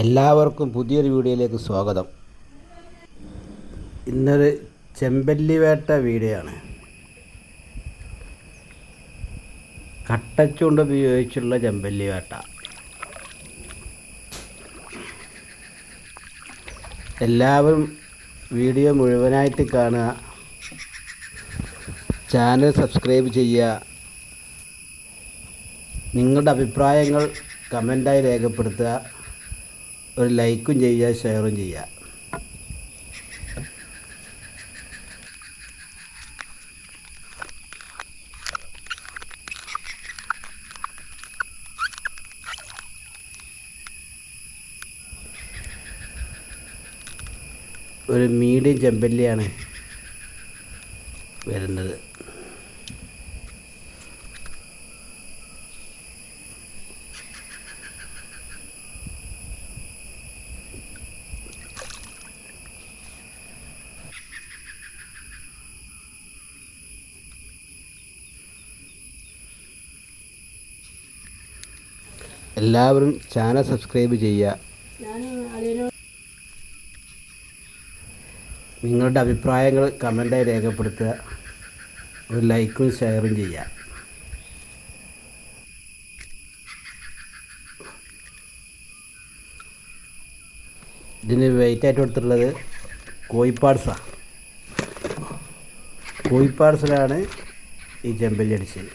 എല്ലാവർക്കും പുതിയൊരു വീഡിയോയിലേക്ക് സ്വാഗതം. ഇന്നൊരു ചെമ്പല്ലി വേട്ട വീഡിയോ ആണ് കട്ടച്ചുകൊണ്ട് ഉപയോഗിച്ചുള്ള ചെമ്പല്ലി വേട്ട എല്ലാവരും വീഡിയോ മുഴുവനായിട്ട് കാണുക. ചാനൽ സബ്സ്ക്രൈബ് ചെയ്യുക. നിങ്ങളുടെ അഭിപ്രായങ്ങൾ കമന്റായി രേഖപ്പെടുത്തുക. ഒരു ലൈക്കും ചെയ്യുക ഷെയറും ചെയ്യുക. ഒരു മീഡിയം ചെമ്പല്ലിയാണ് വരുന്നത്. എല്ലാവരും ചാനൽ സബ്സ്ക്രൈബ് ചെയ്യുക. നിങ്ങളുടെ അഭിപ്രായങ്ങൾ കമന്റായി രേഖപ്പെടുത്തുക. ഒരു ലൈക്കും ഷെയറും ചെയ്യുക. ഇതിന് വെയിറ്റ് ആയിട്ട് കൊടുത്തിട്ടുള്ളത് കോഴിപ്പാട്സാണ് കോഴിപ്പാട്സിലാണ് ഈ ചെമ്പല്ലി അടിച്ചത്.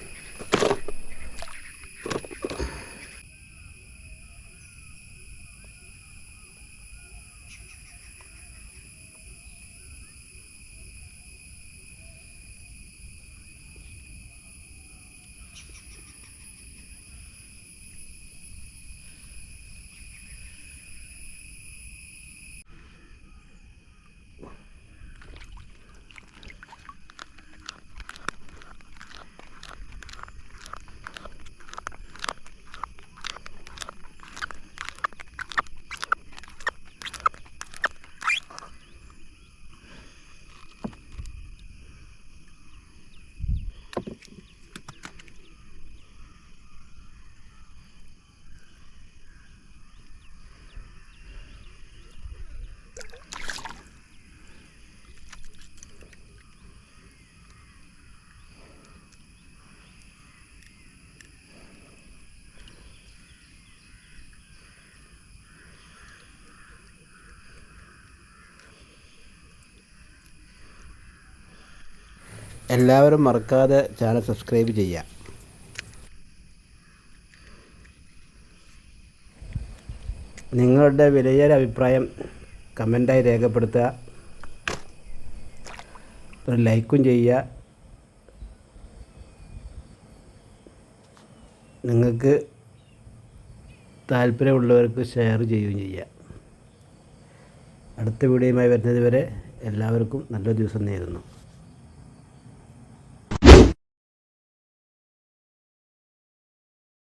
എല്ലാവരും മറക്കാതെ ചാനൽ സബ്സ്ക്രൈബ് ചെയ്യുക. നിങ്ങളുടെ വിലയേറെ അഭിപ്രായം കമന്റായി രേഖപ്പെടുത്തുക. ഒരു ലൈക്കും ചെയ്യുക. നിങ്ങൾക്ക് താല്പര്യമുള്ളവർക്ക് ഷെയർ ചെയ്യുകയും ചെയ്യുക. അടുത്ത വീഡിയോയുമായി വരുന്നതുവരെ എല്ലാവർക്കും നല്ലൊരു ദിവസം നേരുന്നു.